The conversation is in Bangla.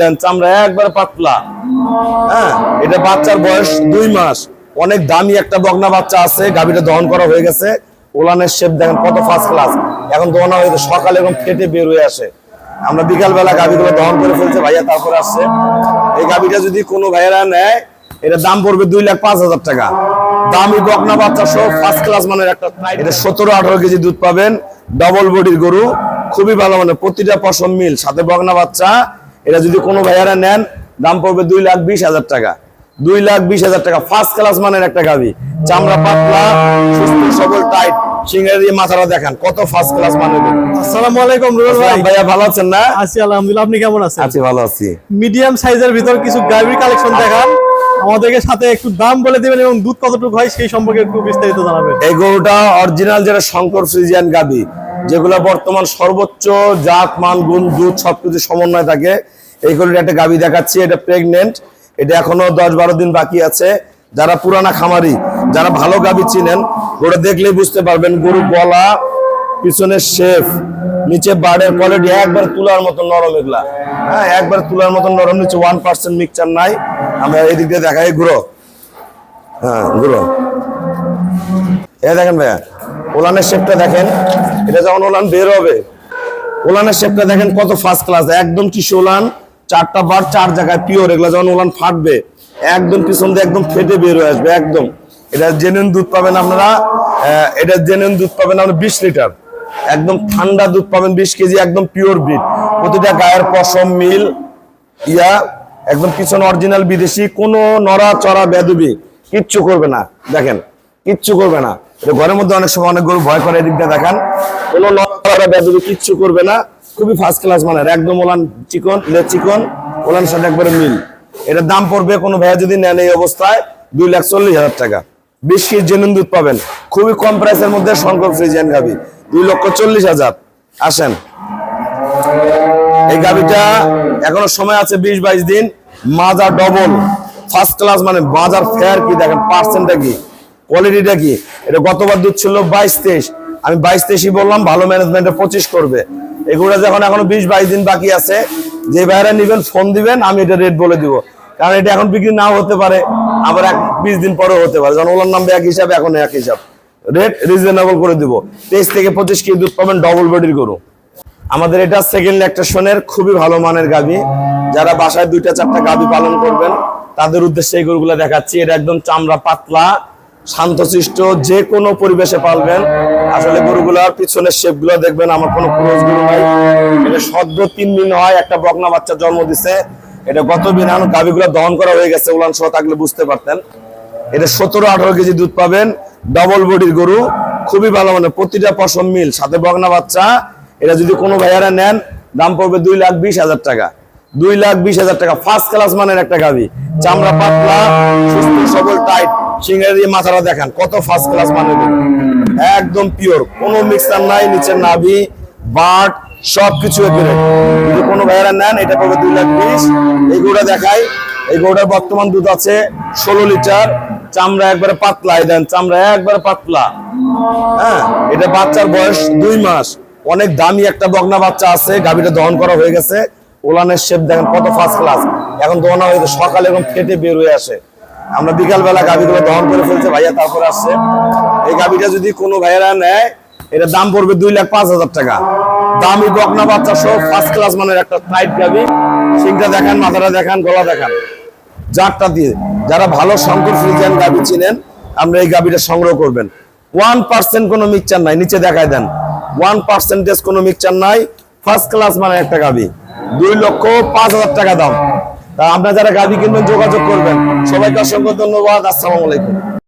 দেন চামড়া একবার পাতলা। হ্যাঁ এটা বাচ্চার বয়স দুই মাস। অনেক দামি একটা বগনা বাচ্চা আছে, গাভীটা দহন করা হয়ে গেছে। ওলানের শেপ দেখেন, কত ফার্স্ট ক্লাস এখন দহন হয়েছে সকালে এবং ফেটে বের হয়ে আসে। আমরা বিকাল বেলা গাভীগুলো দহন করে ফেলছে, ভাইয়া তারপরে আসছে। এই গাভীটা যদি কোনো ভাইয়েরা নেয় এটা দাম পড়বে দুই লাখ পাঁচ হাজার টাকা। দামি বকনা বাচ্চা সহ ফার্স্ট ক্লাস মানের একটা এটা সতেরো আঠারো কেজি দুধ পাবেন ডবল বডির গরু। খুবই ভালো মানে প্রতিটা পশম মিল। সাথে বকনা বাচ্চা এটা যদি কোনো ভাইয়ারা নেন দাম পড়বে দুই লাখ বিশ হাজার টাকা। দুই লাখ বিশ হাজার টাকা ফার্স্ট ক্লাস মানের একটা গাভি। চামড়া পাতলা সুস্থ সবল টাইট সিঙ্গার দিয়ে মাথাটা দেখান কত ফার্স্ট ক্লাস মানের আসসালামু আলাইকুম রুবেল ভাই। ভাইয়া ভালো আছেন না? আছি আলহামদুলিল্লাহ। আপনি কেমন আছেন? আছি ভালো আছি। মিডিয়াম সাইজের ভিতর কিছু কালেকশন দেখান। আমাদেরকে সাথে একটু দাম বলে দিবেন এবং দুধ কতটুকু হয় সেই সম্পর্কে একটু বিস্তারিত জানাবেন। এই গরুটা অরিজিনাল যেটা শঙ্কর ফ্রিজিয়ান গাবি যেগুলো বর্তমান সর্বোচ্চ জাত, মান, গুণ, দুধ সবকিছু সমন্বয় থাকে। এই গরুটা একটা গাবি দেখাচ্ছি, এটা প্রেগনেন্ট এটা এখনও দশ বারো দিন বাকি আছে। যারা পুরানা খামারি, যারা ভালো গাবি চিনেন গরু দেখলেই বুঝতে পারবেন গরু গলা, পিছনের শেফ নিচে বাড়ের কোয়ালিটি একবার তুলার মতো নরম এগুলা। হ্যাঁ একবার তুলার মতো নরম, নিচে ওয়ান পার্সেন্ট মিক্সচার নাই। আমরা এদিক দিয়ে দেখাই গুঁড়ো হ্যাঁ গুঁড়ো এ দেখেন ভাইয়া ওলানের শেপটা দেখেন, এটা যখন ওলান বের হবে, ওলানের শেপটা দেখেন কত ফার্স্ট ক্লাস একদম টিসু ওলান, চারটা বার চার জায়গায় পিওর এগুলো যখন ওলান ফাটবে, একদম পিছন দিয়ে একদম ফেটে বের হয়ে আসবে, একদম। এটা জেনুইন দুধ পাবেন আপনারা এটা জেনুইন দুধ পাবেন আপনারা বিশ লিটার, একদম ঠান্ডা দুধ পাবেন বিশ কেজি, একদম পিওর ব্রিড প্রতিটা গায়ের পশম, মিল, ইয়া, একদম পিছন অরিজিনাল বিদেশি, কোনো নড়া চড়া বেদবি, কিচ্ছু করবে না, দেখেন, কিচ্ছু করবে না। ঘরের মধ্যে অনেক সময় অনেক গরু ভয় করে, এদিকটা দেখান। কোনো নড়া চড়া কিচ্ছু করবে না। খুবই ফার্স্ট ক্লাস মানের, একদম ওলান চিকন, লেজ চিকন ওলান সাথে একবারে মিল। এটার দাম পড়বে, কোনো ভাইয়া যদি নেন এই অবস্থায়, দুই লাখ চল্লিশ হাজার টাকা। বিশ কেজি জেনুন দুধ পাবেন। খুবই কম প্রাইসের মধ্যে শঙ্কর ফ্রিজিয়ান গাবি দুই লক্ষ চল্লিশ হাজার। আসেন। এই গাবিটা এখনও সময় আছে বিশ বাইশ দিন, মাজা ডবল ফার্স্ট ক্লাস মানে বাজার ফেয়ার কি দেখেন পার্সেন্টটা কি? কোয়ালিটিটা কি? এটা গতবার দুধ ছিল বাইশ তেইশ আমি বাইশ তেইশই বললাম, ভালো ম্যানেজমেন্টে পঁচিশ করবে। এগুলো যখন এখনও বিশ বাইশ দিন বাকি আছে, যে বাইরে নিবেন ফোন দিবেন, আমি এটা রেট বলে দিব। কারণ এটা এখন বিক্রি নাও হতে পারে, আবার এক বিশ দিন পরেও হতে পারে। যখন ওলার নামবে এক হিসাবে এখন এক হিসাব। রেট রিজনেবল করে দিব। তেইশ থেকে পঁচিশ কেজি দুধ পাবেন ডবল বডির গরু। আমাদের এটা সেকেন্ড ল্যাকটেশনের খুবই ভালো মানের গাবি যারা বাসায় দুইটা চারটা গাবি পালন করবেন, তাদের উদ্দেশ্যে এই গরুগুলো দেখাচ্ছি। এটা একদম চামড়া পাতলা শান্তশিষ্ট, যে কোনো পরিবেশে পালবেন। আসলে গরুগুলার পিছনের শেপগুলো দেখবেন, আমার কোনো ক্রোজ গরু নাই। সদ্য তিন দিন হয় একটা বকনা বাচ্চা জন্ম দিছে। এটা গত বিধান গাবিগুলো দহন করা হয়ে গেছে, উলান সহ থাকলে বুঝতে পারতেন। এটা সতেরো আঠারো কেজি দুধ পাবেন ডবল বডির গরু, খুবই ভালো মানে প্রতিটা পশম মিল, সাথে বগনা বাচ্চা। এটা যদি কোনো ভাইয়ারা নেন, দাম পড়বে দুই লাখ বিশ হাজার টাকা। দুই লাখ বিশ হাজার টাকা ফার্স্ট ক্লাস মানের একটা গাভি। চামড়া পাতলা, সুস্থ, সবল টাইট সিঙ্গার দিয়ে মাথাটা দেখান, কত ফার্স্ট ক্লাস মানের একদম পিওর কোনো মিক্সার নাই, নিচের নাভি, বাট সবকিছু একেবারে যদি কোনো ভাইয়ারা নেন, এটা পড়বে দুই লাখ বিশ। এই গরুটা দেখাই, এই গরুটার বর্তমান দুধ আছে ষোলো লিটার। চামড়া একবারে পাতলা দেন, চামড়া একবারে পাতলা। হ্যাঁ এটা বাচ্চার বয়স দুই মাস। অনেক দামি একটা বগনা বাচ্চা আছে, গাভীটা দহন করা হয়ে গেছে। ওলানের শেপ দেখেন, কত ফার্স্ট ক্লাস এখন দহন হয়েছে সকালে এবং ফেটে বের হয়ে আসে। আমরা বিকাল বেলা গাভীগুলো দহন করে ফেলছে, ভাইয়া তারপরে আসছে। এই গাভীটা যদি কোনো ভাইয়েরা নেয় এটা দাম পড়বে দুই লাখ পাঁচ হাজার টাকা। দামি বকনা বাচ্চা সহ ফার্স্ট ক্লাস মানের একটা টাইট গাভী। সিংটা দেখান, মাথাটা দেখান, গলা দেখান। জাতটা দিয়ে যারা ভালো শঙ্কর ফ্রিজিয়ান গাভি চিনেন, আমরা এই গাভিটা সংগ্রহ করবেন। ওয়ান পার্সেন্ট কোনো মিক্সচার নাই, নিচে দেখায় দেন। ওয়ান পার্সেন্টেজ কোনো মিক্সচার নাই ফার্স্ট ক্লাস মানে একটা গাভি। দুই লক্ষ পাঁচ হাজার টাকা দাম। তা আপনারা যারা গাড়ি কিনবেন যোগাযোগ করবেন। সবাইকে অসংখ্য ধন্যবাদ। আসসালামু আলাইকুম।